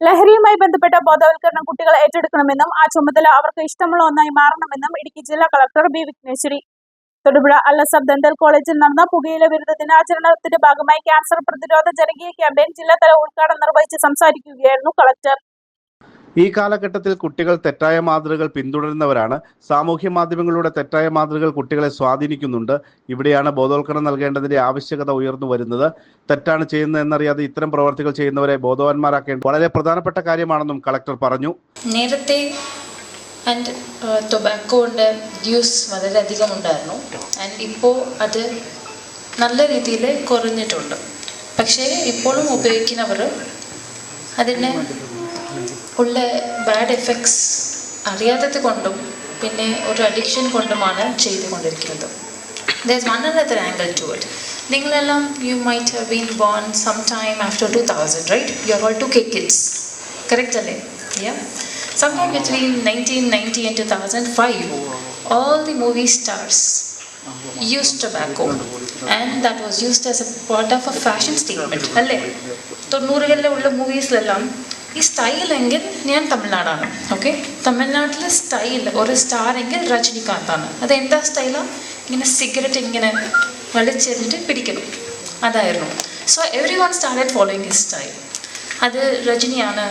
ലഹരിയുമായി ബന്ധപ്പെട്ട ബോധവൽക്കരണം കുട്ടികൾ ഏറ്റെടുക്കണമെന്നും ആ ചുമതല അവർക്ക് ഇഷ്ടമുള്ള ഒന്നായി മാറണമെന്നും ഇടുക്കി ജില്ലാ കളക്ടർ ബി വിഘ്നേശ്വരി. തൊടുപുഴ അല്ലസബ് ദന്തൽ കോളേജിൽ നടന്ന പുകയില വിരുദ്ധ ദിനാചരണത്തിന്റെ ഭാഗമായി ക്യാൻസർ പ്രതിരോധ ജനകീയ ക്യാമ്പയിൻ ജില്ലാതല ഉദ്ഘാടനം നിർവഹിച്ച് സംസാരിക്കുകയായിരുന്നു കളക്ടർ. ഈ കാലഘട്ടത്തിൽ കുട്ടികൾ തെറ്റായ മാതൃകകൾ പിന്തുടരുന്നവരാണ്. സാമൂഹ്യ മാധ്യമങ്ങളുടെ തെറ്റായ മാതൃകകൾ കുട്ടികളെ സ്വാധീനിക്കുന്നുണ്ട്. ഇവിടെയാണ് ബോധവൽക്കരണം നൽകേണ്ടതിന്റെ ആവശ്യകത ഉയർന്നു വരുന്നത്. തെറ്റാണ് ചെയ്യുന്നത് എന്നറിയാതെ ഇത്തരം പ്രവർത്തികൾ ചെയ്യുന്നവരെ ബോധവാന്മാരാക്കേണ്ടത് വളരെ പ്രധാനപ്പെട്ട കാര്യമാണെന്നും കളക്ടർ പറഞ്ഞു. നേരത്തെ ആൻഡ് ടൊബാക്കോന്റെ യൂസ് വളരെയധികം ഉണ്ടായിരുന്നു. ആൻഡ് ഇപ്പോൾ അത് നല്ല രീതിയിൽ കുറഞ്ഞിട്ടുണ്ട്. പക്ഷേ ഇപ്പോഴും ഉപയോഗിക്കുന്നവർ അതിന് ഉള്ള ബാഡ് എഫക്ട്സ് അറിയാത്തത് കൊണ്ടും പിന്നെ ഒരു അഡിക്ഷൻ കൊണ്ടുമാണ് ചെയ്തുകൊണ്ടിരിക്കുന്നത് there is one another angle to it നിങ്ങളെല്ലാം you might have been born some time after two thousand right you are all two K kids correct അല്ലേ yeah sometime between 1990 and 2005, all the movie stars used tobacco and that was used as a part of a fashion statement അല്ലേ തൊണ്ണൂറുകളിലുള്ള മൂവീസിലെല്ലാം ഈ style എങ്കിൽ ഞാൻ തമിഴ്നാടാണ് okay തമിഴ്നാട്ടിലെ style ഒരു star എങ്കിൽ രജനികാന്താണ്. അത് എന്താ സ്റ്റൈലാണ് ഇങ്ങനെ സിഗരറ്റ് ഇങ്ങനെ വലിച്ചെറിഞ്ഞിട്ട് പിടിക്കണം അതായിരുന്നു. So every one started following his style അത് രജനിയാണ്.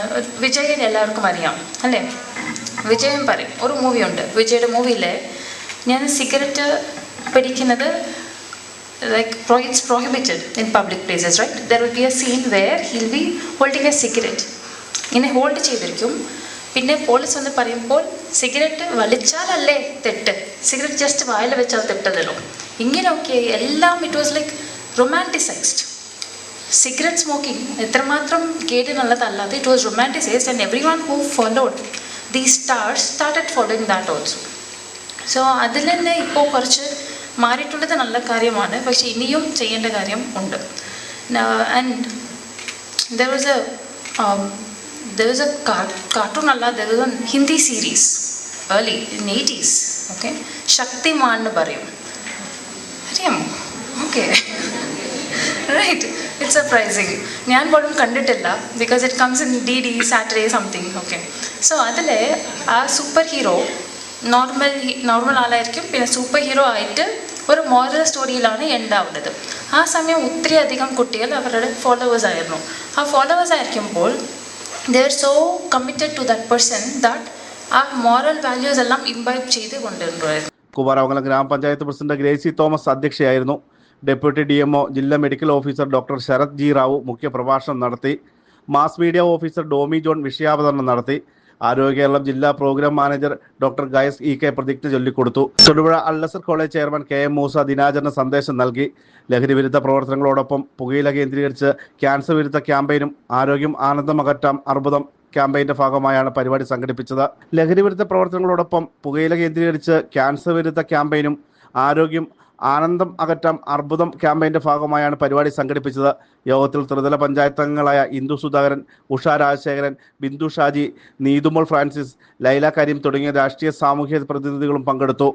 വിജയൻ എല്ലാവർക്കും അറിയാം അല്ലേ? വിജയൻ പറയും ഒരു മൂവിയുണ്ട് വിജയുടെ മൂവിയിലെ ഞാൻ സിഗരറ്റ് പിടിക്കുന്നത് like pro it's prohibited in public places right there will be a scene where he'll be holding a cigarette ഇങ്ങനെ ഹോൾഡ് ചെയ്തിരിക്കും. പിന്നെ പോലീസ് വന്ന് പറയുമ്പോൾ സിഗരറ്റ് വലിച്ചാലല്ലേ തെറ്റ്? സിഗരറ്റ് ജസ്റ്റ് വായിൽ വെച്ചാൽ തെറ്റതല്ലോ ഇങ്ങനെയൊക്കെ എല്ലാം it was like romanticised cigarette smoking എത്രമാത്രം കേടിനുള്ളതല്ലാതെ it was romanticised and every one who followed the stars started following that also so അതിൽ തന്നെ ഇപ്പോൾ കുറച്ച് മാറിയിട്ടുള്ളത് നല്ല കാര്യമാണ്. പക്ഷേ ഇനിയും ചെയ്യേണ്ട കാര്യം ഉണ്ട്. And there was a there a a cartoon അല്ല there was a Hindi series early in eighties okay Shaktimaan എന്ന് പറയും. അറിയാമോ? ഓക്കെ റൈറ്റ് ഇറ്റ്സ് സർപ്രൈസിങ് ഞാൻ പോലും കണ്ടിട്ടില്ല because it comes in D D Saturday something okay so അതിൽ ആ super hero normal normal ആളായിരിക്കും പിന്നെ സൂപ്പർ ഹീറോ ആയിട്ട് ഒരു മോറൽ സ്റ്റോറിയിലാണ് എൻഡ് ആവുന്നത്. ആ സമയം ഒത്തിരി അധികം കുട്ടികൾ അവരുടെ ഫോളോവേഴ്സ് ആയിരുന്നു. ആ ഫോളോവേഴ്സ് ആയിരിക്കുമ്പോൾ they are so committed to that person that ആ മോറൽ വാല്യൂസ് എല്ലാം ഇംബൈബ് ചെയ്ത് കൊണ്ടുവരുന്നു കുമാരമംഗലം ഗ്രാമപഞ്ചായത്ത് പ്രസിഡന്റ് ഗ്രേസി തോമസ് അധ്യക്ഷയായിരുന്നു. ഡെപ്യൂട്ടി ഡി എംഒ ജില്ലാ medical officer doctor Sarath G Rao മുഖ്യപ്രഭാഷണം നടത്തി. Mass media officer Domi John വിഷയാവതരണം നടത്തി. ആരോഗ്യ കേരളം ജില്ലാ programme manager doctor Gayas E K പ്രതിജ്ഞ ചൊല്ലിക്കൊടുത്തു. Thodupuzha Al Azhar college chairman K M Moosa ദിനാചരണ സന്ദേശം നൽകി. ലഹരി വിരുദ്ധ പ്രവർത്തനങ്ങളോടൊപ്പം പുകയില കേന്ദ്രീകരിച്ച് ക്യാൻസർ വിരുദ്ധ ക്യാമ്പയിനും ആരോഗ്യം ആനന്ദമകറ്റാം അർബുദം ക്യാമ്പയിന്റെ ഭാഗമായാണ് പരിപാടി സംഘടിപ്പിച്ചത്. ലഹരി വിരുദ്ധ പ്രവർത്തനങ്ങളോടൊപ്പം പുകയില കേന്ദ്രീകരിച്ച് ക്യാൻസർ വിരുദ്ധ ക്യാമ്പയിനും ആരോഗ്യം ആനന്ദം അകറ്റം അർബുദം ക്യാമ്പയിന്റെ ഭാഗമായാണ് പരിപാടി സംഘടിപ്പിച്ചത്. യോഗത്തിൽ ത്രിതല പഞ്ചായത്ത് ഇന്ദു സുധാകരൻ ഉഷ രാജശേഖരൻ ബിന്ദു ഷാജി നീതുമോൾ ഫ്രാൻസിസ് ലൈല കരീം തുടങ്ങിയ രാഷ്ട്രീയ സാമൂഹ്യ പ്രതിനിധികളും പങ്കെടുത്തു.